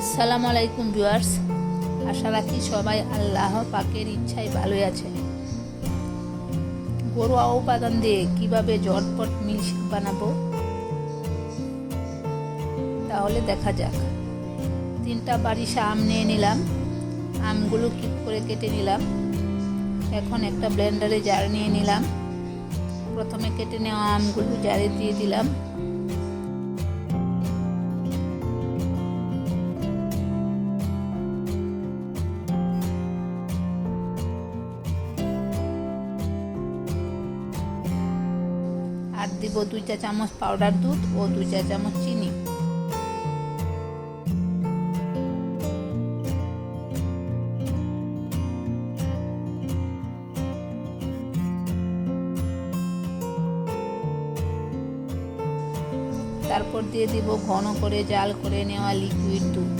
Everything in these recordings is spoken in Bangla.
আসসালামু আলাইকুম ভিউয়ার্স। আশা রাখি সবাই আল্লাহ পাকের ইচ্ছায় ভালোই আছে ঘরোয়া উপাদান দিয়ে কীভাবে ঝটপট মিল্কশেক বানাবো, তাহলে দেখা যাক। তিনটা বারিশা আম নিয়ে নিলাম। আমগুলো কিপ করে কেটে নিলাম। এখন একটা ব্লেন্ডারে জার নিয়ে নিলাম। প্রথমে কেটে নেওয়া আমগুলো জারে দিয়ে দিলাম। আর দিব দুই চা চামচ পাউডার দুধ ও দুই চা চামচ চিনি। তারপর দিয়ে দিব ঘন করে জাল করে নেওয়া লিকুইড দুধ।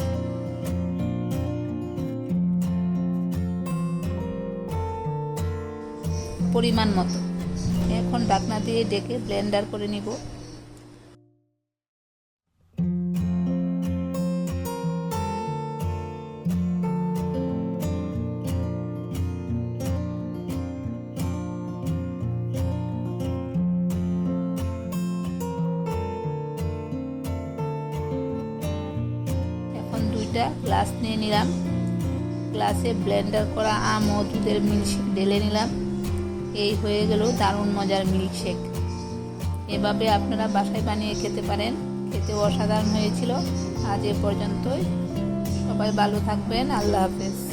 পরিমাণ মতো। এখন ঢাকনা দিয়ে ডেকে ব্লেন্ডার করে নিব। দুইটা গ্লাস নিয়ে নিলাম। গ্লাসে ব্লেন্ডার করা আম ও দুধের মিল্কশেক ঢেলে নিলাম। এই হয়ে গেল দারুণ মজার মিল্কশেক এভাবে আপনারা বাসায় বানিয়ে খেতে পারেন। খেতে অসাধারণ হয়েছিল। আজ এ পর্যন্তই। সবাই ভালো থাকবেন। আল্লাহ হাফেজ।